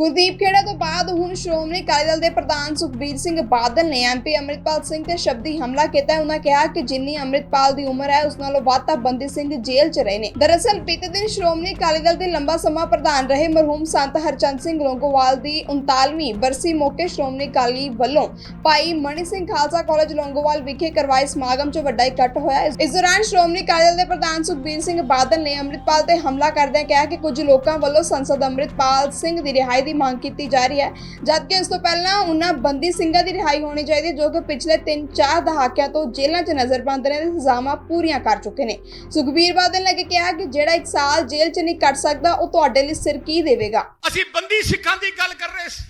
ਗੁਰਦੀਪ ਖੇੜਾ ਤੋਂ ਬਾਅਦ ਹੁਣ ਸ਼੍ਰੋਮਣੀ ਅਕਾਲੀ ਦਲ ਦੇ ਪ੍ਰਧਾਨ ਸੁਖਬੀਰ ਸਿੰਘ ਬਾਦਲ ਨੇ ਐਮਪੀ ਅੰਮ੍ਰਿਤਪਾਲ ਸਿੰਘ ਤੇ ਸ਼ਬਦੀ ਹਮਲਾ ਕੀਤਾ ਹੈ। ਉਹਨਾਂ ਕਿਹਾ ਕਿ ਜਿੰਨੀ ਅੰਮ੍ਰਿਤਪਾਲ ਦੀ ਉਮਰ ਹੈ, ਉਸ ਨਾਲੋਂ ਵੱਧ ਤਾਂ ਬੰਦੀ ਸਿੰਘ ਜੇਲ੍ਹ 'ਚ ਰਹੇ ਨੇ। ਦਰਅਸਲ ਬੀਤੇ ਦਿਨ ਸ਼੍ਰੋਮਣੀ ਅਕਾਲੀ ਦਲ ਦੇ ਲੰਬਾ ਸਮਾਂ ਪ੍ਰਧਾਨ ਰਹੇ ਮਰਹੂਮ ਸੰਤ ਹਰਚੰਦ ਸਿੰਘ ਲੌਂਗੋਵਾਲ ਦੀ 39ਵੀਂ ਬਰਸੀ ਮੌਕੇ ਸ਼੍ਰੋਮਣੀ ਅਕਾਲੀ ਵੱਲੋਂ ਭਾਈ ਮਣੀ ਸਿੰਘ ਖਾਲਸਾ ਕਾਲਜ ਲੌਂਗੋਵਾਲ ਵਿਖੇ ਕਰਵਾਏ ਸਮਾਗਮ 'ਚ ਵੱਡਾ ਇਕੱਠ ਹੋਇਆ। ਇਸ- ਇਸ ਦੌਰਾਨ ਸ਼੍ਰੋਮਣੀ ਅਕਾਲੀ ਦਲ ਦੇ ਪ੍ਰਧਾਨ ਸੁਖਬੀਰ ਸਿੰਘ ਬਾਦਲ ਨੇ ਅੰਮ੍ਰਿਤਪਾਲ ਤੇ ਹਮਲਾ ਕਰਦਿਆਂ ਕਿਹਾ ਕਿ ਕੁਝ ਲੋਕਾਂ ਵੱਲੋਂ ਸੰਸਦ ਅੰਮ੍ਰਿਤਪਾਲ ਸਿੰਘ ਦੀ ਰਿਹਾਈ ਦੀ ਮੰਗ ਕੀਤੀ ਜਾ ਰਹੀ ਹੈ। ਜਦਕਿ ਇਸ ਤੋਂ ਪਹਿਲਾਂ ਉਹਨਾਂ ਬੰਦੀ ਸਿੰਘਾਂ ਦੀ ਰਿਹਾਈ ਹੋਣੀ ਚਾਹੀਦੀ ਹੈ, ਜੋ ਕਿ ਪਿਛਲੇ 3-4 ਦਹਾਕਿਆਂ ਤੋਂ ਜੇਲ੍ਹਾਂ 'ਚ ਨਜ਼ਰਬੰਦ ਨੇ ਤੇ ਸਜ਼ਾਵਾਂ ਪੂਰੀਆਂ ਕਰ ਚੁੱਕੇ ਨੇ। ਸੁਖਬੀਰ ਬਾਦਲ ਨੇ ਕਿਹਾ ਕਿ ਜਿਹੜਾ ਇੱਕ ਸਾਲ ਜੇਲ੍ਹ 'ਚ ਨਹੀਂ ਕੱਟ ਸਕਦਾ ਉਹ ਤੁਹਾਡੇ ਲਈ ਸਿਰ ਕੀ ਦੇਵੇਗਾ? ਅਸੀਂ ਬੰਦੀ ਸਿੱਖਾਂ ਦੀ ਗੱਲ ਕਰ ਰਹੇ ਸੀ।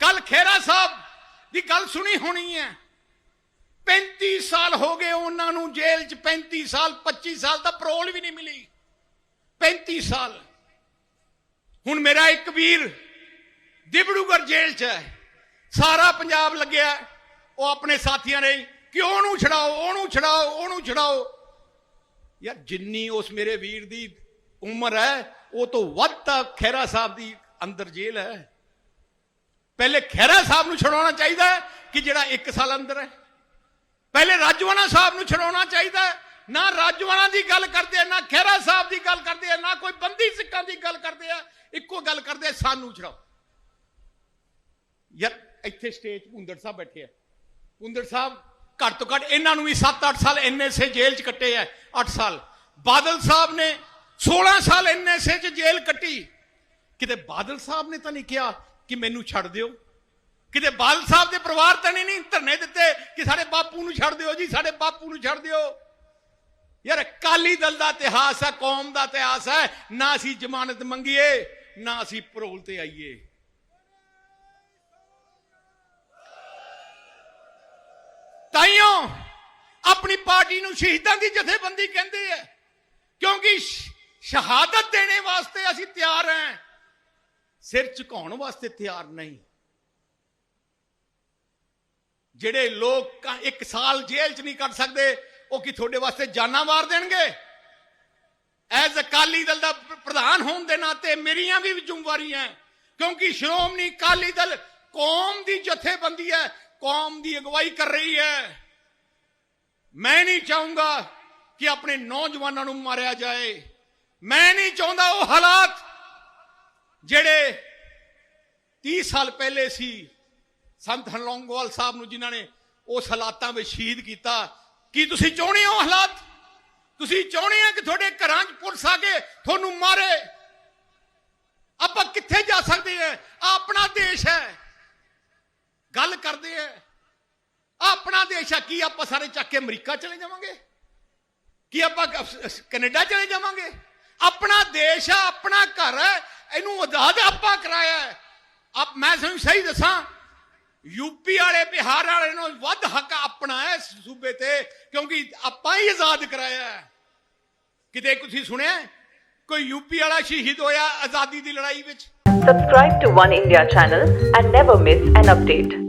ਕੱਲ ਖੇਰਾ ਸਾਹਿਬ ਦੀ ਗੱਲ ਸੁਣੀ ਹੋਣੀ ਹੈ। 35 ਸਾਲ ਹੋ ਗਏ ਉਹਨਾਂ ਨੂੰ ਜੇਲ੍ਹ 'ਚ 35 ਸਾਲ 25 ਸਾਲ ਦਾ ਪਰੋਲ ਵੀ ਨਹੀਂ ਮਿਲੀ। 35 ਸਾਲ। ਹੁਣ ਮੇਰਾ ਇੱਕ ਵੀਰ ਦਿਬੜੂਗੜ ਜੇਲ੍ਹ 'ਚ ਹੈ। ਸਾਰਾ ਪੰਜਾਬ ਲੱਗਿਆ ਉਹ ਆਪਣੇ ਸਾਥੀਆਂ ਨੇ ਕਿ ਉਹਨੂੰ ਛਡਾਓ ਉਹਨੂੰ ਛਡਾਓ ਉਹਨੂੰ ਛਡਾਓ। ਯਾਰ ਜਿੰਨੀ ਉਸ ਮੇਰੇ ਵੀਰ ਦੀ ਉਮਰ ਹੈ, ਉਹ ਤੋਂ ਵੱਧ ਤਾਂ ਖਹਿਰਾ ਸਾਹਿਬ ਦੀ ਅੰਦਰ ਜੇਲ੍ਹ ਹੈ। ਪਹਿਲੇ ਖਹਿਰਾ ਸਾਹਿਬ ਨੂੰ ਛਡਾਉਣਾ ਚਾਹੀਦਾ ਕਿ ਜਿਹੜਾ 1 ਸਾਲ ਅੰਦਰ ਹੈ। ਪਹਿਲੇ ਰਾਜਵਾਨਾ ਸਾਹਿਬ ਨੂੰ ਛਡਾਉਣਾ ਚਾਹੀਦਾ ਨਾ ਰਾਜਵਾਨਾ ਦੀ ਗੱਲ ਕਰਦੇ ਆ, ਨਾ ਖਹਿਰਾ ਸਾਹਿਬ ਦੀ ਗੱਲ ਕਰਦੇ ਆ, ਨਾ ਕੋਈ ਬੰਦੀ ਸਿੱਖਾਂ ਦੀ ਗੱਲ ਕਰਦੇ ਆ, ਇੱਕੋ ਗੱਲ ਕਰਦੇ ਸਾਨੂੰ ਛਡਾਓ। ਯਾਰ, ਇੱਥੇ ਸਟੇਜ ਪੁੰਦਰ ਸਾਹਿਬ ਬੈਠੇ ਆ। ਪੁੰਦਰ ਸਾਹਿਬ ਘੱਟ ਤੋਂ ਘੱਟ ਇਹਨਾਂ ਨੂੰ ਵੀ 7-8 ਸਾਲ ਐਨਐਸਏ ਜੇਲ੍ਹ 'ਚ ਕੱਟੇ ਆ 8 ਸਾਲ। ਬਾਦਲ ਸਾਹਿਬ ਨੇ 16 ਸਾਲ ਐਨਐਸਏ 'ਚ ਜੇਲ੍ਹ ਕੱਟੀ। ਕਿਤੇ ਬਾਦਲ ਸਾਹਿਬ ਨੇ ਤਾਂ ਨਹੀਂ ਕਿਹਾ ਕਿ ਮੈਨੂੰ ਛੱਡ ਦਿਓ? ਕਿਤੇ ਬਾਦਲ ਸਾਹਿਬ ਦੇ ਪਰਿਵਾਰ ਤਾਂ ਨਹੀਂ ਧਰਨੇ ਦਿੱਤੇ ਕਿ ਸਾਡੇ ਬਾਪੂ ਨੂੰ ਛੱਡ ਦਿਓ ਜੀ, ਸਾਡੇ ਬਾਪੂ ਨੂੰ ਛੱਡ ਦਿਓ? ਯਾਰ ਅਕਾਲੀ ਦਲ ਦਾ ਇਤਿਹਾਸ ਹੈ, ਕੌਮ ਦਾ ਇਤਿਹਾਸ ਹੈ। ਨਾ ਅਸੀਂ ਜ਼ਮਾਨਤ ਮੰਗੀਏ, ਨਾ ਅਸੀਂ ਪਰੋਲ ਤੇ ਆਈਏ। ਤਾਈਓ, ਆਪਣੀ ਪਾਰਟੀ ਨੂੰ ਸ਼ਹੀਦਾਂ ਦੀ ਜਥੇਬੰਦੀ ਕਹਿੰਦੇ ਆ, ਕਿਉਂਕਿ ਸ਼ਹਾਦਤ ਦੇਣੇ ਵਾਸਤੇ ਅਸੀਂ ਤਿਆਰ ਹਾਂ ਸਿਰ ਝੁਕਾਉਣ ਵਾਸਤੇ ਤਿਆਰ ਨਹੀਂ। ਜਿਹੜੇ ਲੋਕ ਇੱਕ ਸਾਲ ਜੇਲ੍ਹ 'ਚ ਨਹੀਂ ਕੱਟ ਸਕਦੇ ਉਹ ਕੀ ਤੁਹਾਡੇ ਵਾਸਤੇ ਜਾਨਾਂ ਮਾਰ ਦੇਣਗੇ? ਐਜ਼ ਅਕਾਲੀ ਦਲ ਦਾ ਪ੍ਰਧਾਨ ਹੋਣ ਦੇ ਨਾਤੇ ਮੇਰੀਆਂ ਵੀ ਜ਼ਿੰਮੇਵਾਰੀਆਂ ਕਿਉਂਕਿ ਸ਼੍ਰੋਮਣੀ ਅਕਾਲੀ ਦਲ ਕੌਮ ਦੀ ਜਥੇਬੰਦੀ ਹੈ ਕੌਮ ਦੀ ਅਗਵਾਈ ਕਰ ਰਹੀ ਹੈ ਮੈਂ ਨਹੀਂ ਚਾਹੂੰਗਾ ਕਿ ਆਪਣੇ ਨੌਜਵਾਨਾਂ ਨੂੰ ਮਾਰਿਆ ਜਾਏ। ਮੈਂ ਨਹੀਂ ਚਾਹੁੰਦਾ ਉਹ ਹਾਲਾਤ ਜਿਹੜੇ 30 ਸਾਲ ਪਹਿਲੇ ਸੀ। ਸੰਤ ਹਲੌਂਗੋਵਾਲ ਸਾਹਿਬ ਨੂੰ ਜਿਨ੍ਹਾਂ ਨੇ ਉਸ ਹਾਲਾਤਾਂ ਵਿੱਚ ਸ਼ਹੀਦ ਕੀਤਾ ਕੀ ਤੁਸੀਂ ਚਾਹੁੰਦੇ ਹੋ ਹਾਲਾਤ? ਤੁਸੀਂ ਚਾਹੁੰਦੇ ਆ ਕਿ ਤੁਹਾਡੇ ਘਰਾਂ 'ਚ ਪੁਲਿਸ ਆ ਕੇ ਤੁਹਾਨੂੰ ਮਾਰੇ? ਆਪਾਂ ਕਿੱਥੇ ਜਾ ਸਕਦੇ ਹਾਂ? ਆਹ ਆਪਣਾ ਦੇਸ਼ ਹੈ। ਗੱਲ ਕਰਦੇ ਆ ਆਹ ਆਪਣਾ ਦੇਸ਼ ਆ। ਕੀ ਆਪਾਂ ਸਾਰੇ ਚੱਕ ਕੇ ਅਮਰੀਕਾ ਚਲੇ ਜਾਵਾਂਗੇ? ਕੀ ਆਪਾਂ ਕ- ਕੈਨੇਡਾ ਚਲੇ ਜਾਵਾਂਗੇ? ਆਪਣਾ ਦੇਸ਼ ਆ, ਆਪਣਾ ਘਰ ਹੈ। ਇਹਨੂੰ ਆਜ਼ਾਦ ਆਪਾਂ ਕਰਾਇਆ ਹੈ। ਆਪ ਮੈਂ ਤੁਹਾਨੂੰ ਸਹੀ ਦੱਸਾਂ। ਯੂਪੀ ਵਾਲੇ, ਬਿਹਾਰ ਵਾਲੇ ਨੂੰ ਵੱਧ ਹੱਕ ਆਪਣਾ ਹੈ ਇਸ ਸੂਬੇ ਤੇ ਕਿਉਂਕਿ ਆਪਾਂ ਹੀ ਆਜ਼ਾਦ ਕਰਾਇਆ ਹੈ ਕਿਤੇ ਤੁਸੀਂ ਸੁਣਿਆ ਹੈ? ਕੋਈ ਯੂਪੀ ਵਾਲਾ ਸ਼ਹੀਦ ਹੋਇਆ ਆਜ਼ਾਦੀ ਦੀ ਲੜਾਈ ਵਿੱਚ Subscribe to One India channel and never miss an update.